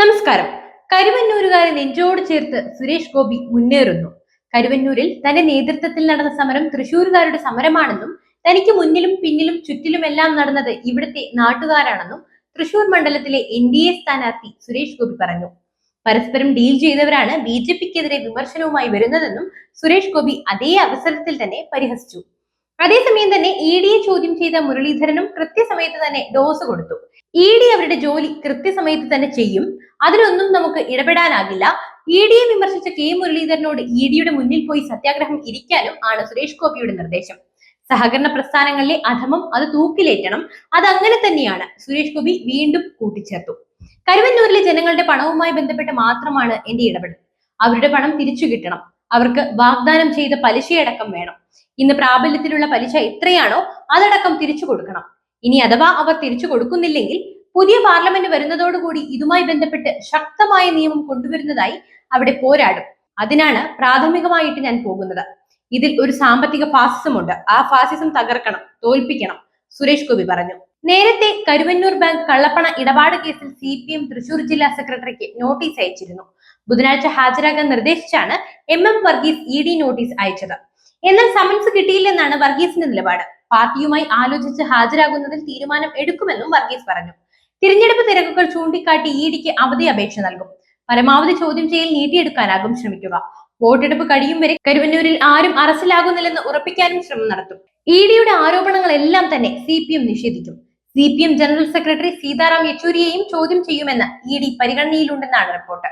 നമസ്കാരം. കരുവന്നൂരുകാരെ നെഞ്ചോട് ചേർത്ത് സുരേഷ് ഗോപി മുന്നേറുന്നു. കരുവന്നൂരിൽ തന്റെ നേതൃത്വത്തിൽ നടന്ന സമരം തൃശൂരുകാരുടെ സമരമാണെന്നും തനിക്ക് മുന്നിലും പിന്നിലും ചുറ്റിലുമെല്ലാം നടന്നത് ഇവിടുത്തെ നാട്ടുകാരാണെന്നും തൃശൂർ മണ്ഡലത്തിലെ എൻ ഡി എ സ്ഥാനാർത്ഥി സുരേഷ് ഗോപി പറഞ്ഞു. പരസ്പരം ഡീൽ ചെയ്തവരാണ് ബി ജെ പിക്കെതിരെ വിമർശനവുമായി വരുന്നതെന്നും സുരേഷ് ഗോപി അതേ അവസരത്തിൽ തന്നെ പരിഹസിച്ചു. അതേസമയം തന്നെ ഇ ഡിയെ ചോദ്യം ചെയ്ത മുരളീധരനും കൃത്യസമയത്ത് തന്നെ ഡോസ് കൊടുത്തു. ഇ ഡി അവരുടെ ജോലി കൃത്യസമയത്ത് തന്നെ ചെയ്യും. അതിലൊന്നും നമുക്ക് ഇടപെടാനാകില്ല. ഇ ഡിയെ വിമർശിച്ച കെ മുരളീധരനോട് ഇ ഡിയുടെ മുന്നിൽ പോയി സത്യാഗ്രഹം ഇരിക്കാനും ആണ് സുരേഷ് ഗോപിയുടെ നിർദ്ദേശം. സഹകരണ പ്രസ്ഥാനങ്ങളിലെ അധമം അത് തൂക്കിലേറ്റണം. അത് അങ്ങനെ തന്നെയാണ് സുരേഷ് ഗോപി വീണ്ടും കൂട്ടിച്ചേർത്തു. കരുവന്നൂരിലെ ജനങ്ങളുടെ പണവുമായി ബന്ധപ്പെട്ട് മാത്രമാണ് എന്റെ ഇടപെടൽ. അവരുടെ പണം തിരിച്ചു കിട്ടണം. അവർക്ക് വാഗ്ദാനം ചെയ്ത പലിശയടക്കം വേണം. ഇന്ന് പ്രാബല്യത്തിലുള്ള പലിശ എത്രയാണോ അതടക്കം തിരിച്ചു കൊടുക്കണം. ഇനി അഥവാ അവർ തിരിച്ചു കൊടുക്കുന്നില്ലെങ്കിൽ പുതിയ പാർലമെന്റ് വരുന്നതോടുകൂടി ഇതുമായി ബന്ധപ്പെട്ട് ശക്തമായ നിയമം കൊണ്ടുവരുന്നതായി അവിടെ പോരാടും. അതിനാണ് പ്രാഥമികമായിട്ട് ഞാൻ പോകുന്നത്. ഇതിൽ ഒരു സാമ്പത്തിക ഫാസിസം ഉണ്ട്. ആ ഫാസിസം തകർക്കണം തോൽപ്പിക്കണം സുരേഷ് ഗോപി പറഞ്ഞു. നേരത്തെ കരുവന്നൂർ ബാങ്ക് കള്ളപ്പണ ഇടപാട് കേസിൽ സി പി എം തൃശൂർ ജില്ലാ സെക്രട്ടറിക്ക് നോട്ടീസ് അയച്ചിരുന്നു. ബുധനാഴ്ച ഹാജരാകാൻ നിർദ്ദേശിച്ചാണ് M M Varghese E D notice അയച്ചത്. എന്നാൽ സമൻസ് കിട്ടിയില്ലെന്നാണ് വർഗീസിന്റെ നിലപാട്. പാർട്ടിയുമായി ആലോചിച്ച് ഹാജരാകുന്നതിൽ തീരുമാനം എടുക്കുമെന്നും വർഗീസ് പറഞ്ഞു. തിരഞ്ഞെടുപ്പ് തിരക്കുകൾ ചൂണ്ടിക്കാട്ടി ഇ ഡിക്ക് അവധി അപേക്ഷ നൽകും. പരമാവധി ചോദ്യം ചെയ്യൽ നീട്ടിയെടുക്കാനാകും ശ്രമിക്കുക. വോട്ടെടുപ്പ് കഴിയും വരെ കരുവന്നൂരിൽ ആരും അറസ്റ്റിലാകുന്നില്ലെന്ന് ഉറപ്പിക്കാനും ശ്രമം നടത്തും. ഇ ഡിയുടെ ആരോപണങ്ങളെല്ലാം തന്നെ സി പി എം നിഷേധിക്കും. C P M general secretary Sitaram യെച്ചൂരിയെയും ചോദ്യം ചെയ്യുമെന്ന് ഇ ഡി പരിഗണനയിലുണ്ടെന്നാണ് റിപ്പോർട്ട്.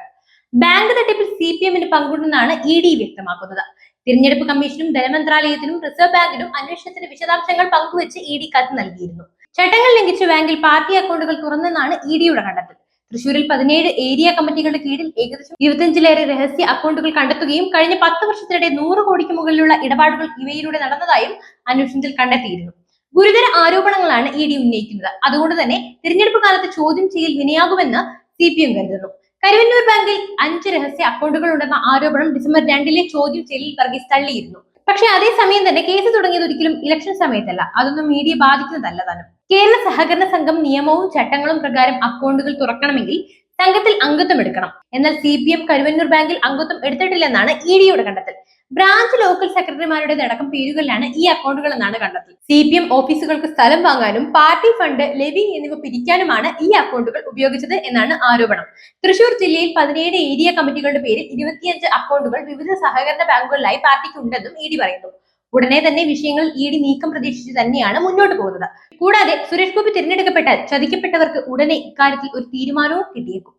ബാങ്ക് തട്ടിപ്പിൽ സി പി എമ്മിന് പങ്കുണ്ടെന്നാണ് ഇ ഡി വ്യക്തമാക്കുന്നത്. തിരഞ്ഞെടുപ്പ് കമ്മീഷനും ധനമന്ത്രാലയത്തിനും റിസർവ് ബാങ്കിനും അന്വേഷണത്തിന്റെ വിശദാംശങ്ങൾ പങ്കുവെച്ച് ഇ ഡി കത്ത് നൽകിയിരുന്നു. ചട്ടങ്ങൾ ലംഘിച്ച് ബാങ്കിൽ പാർട്ടി അക്കൗണ്ടുകൾ തുറന്നെന്നാണ് ഇ ഡിയുടെ കണ്ടെത്തൽ. തൃശൂരിൽ പതിനേഴ് ഏരിയ കമ്മിറ്റികളുടെ കീഴിൽ ഏകദേശം ഇരുപത്തിയഞ്ചിലേറെ രഹസ്യ അക്കൗണ്ടുകൾ കണ്ടെത്തുകയും കഴിഞ്ഞ പത്ത് വർഷത്തിനിടെ നൂറ് കോടിക്ക് മുകളിലുള്ള ഇടപാടുകൾ ഇവയിലൂടെ നടന്നതായും അന്വേഷണത്തിൽ കണ്ടെത്തിയിരുന്നു. ഗുരുതര ആരോപണങ്ങളാണ് ഇ ഡി ഉന്നയിക്കുന്നത്. അതുകൊണ്ട് തന്നെ തിരഞ്ഞെടുപ്പ് കാലത്ത് ചോദ്യം ചെയ്യൽ വിനയാകുമെന്ന് സി പി എം കരുതുന്നു. കരുവന്നൂർ ബാങ്കിൽ അഞ്ച് രഹസ്യ അക്കൗണ്ടുകൾ ഉണ്ടെന്ന ആരോപണം ഡിസംബർ രണ്ടിലെ ചോദ്യം ചെയ്യലിൽ വർഗീസ് തള്ളിയിരുന്നു പക്ഷേ അതേസമയം തന്നെ കേസ് തുടങ്ങിയത് ഒരിക്കലും ഇലക്ഷൻ സമയത്തല്ല. അതൊന്നും മീഡിയ ബാധിക്കുന്നതല്ല താനും. കേരള സഹകരണ സംഘം നിയമവും ചട്ടങ്ങളും പ്രകാരം അക്കൗണ്ടുകൾ തുറക്കണമെങ്കിൽ സംഘത്തിൽ അംഗത്വം എടുക്കണം. എന്നാൽ സി പി എം കരുവന്നൂർ ബാങ്കിൽ അംഗത്വം എടുത്തിട്ടില്ലെന്നാണ് ഇ ഡിയുടെ കണ്ടെത്തൽ. ബ്രാഞ്ച് ലോക്കൽ സെക്രട്ടറിമാരുടെ അടക്കം പേരുകളിലാണ് ഈ അക്കൗണ്ടുകൾ എന്നാണ് കണ്ടെത്തൽ. സി പി എം ഓഫീസുകൾക്ക് സ്ഥലം വാങ്ങാനും പാർട്ടി ഫണ്ട് ലെവി എന്നിവ പിരിക്കാനുമാണ് ഈ അക്കൗണ്ടുകൾ ഉപയോഗിച്ചത് എന്നാണ് ആരോപണം. തൃശൂർ ജില്ലയിൽ പതിനേഴ് ഏരിയ കമ്മിറ്റികളുടെ പേരിൽ ഇരുപത്തിയഞ്ച് അക്കൗണ്ടുകൾ വിവിധ സഹകരണ ബാങ്കുകളിലായി പാർട്ടിക്ക് ഉണ്ടെന്നും ഇ ഡി പറയുന്നു. ഉടനെ തന്നെ വിഷയങ്ങൾ ഇ ഡി നീക്കം പ്രതീക്ഷിച്ച് തന്നെയാണ് മുന്നോട്ട് പോകുന്നത്. കൂടാതെ സുരേഷ് ഗോപി തിരഞ്ഞെടുക്കപ്പെട്ടാൽ ചതിക്കപ്പെട്ടവർക്ക് ഉടനെ ഇക്കാര്യത്തിൽ ഒരു തീരുമാനവും കിട്ടിയേക്കും.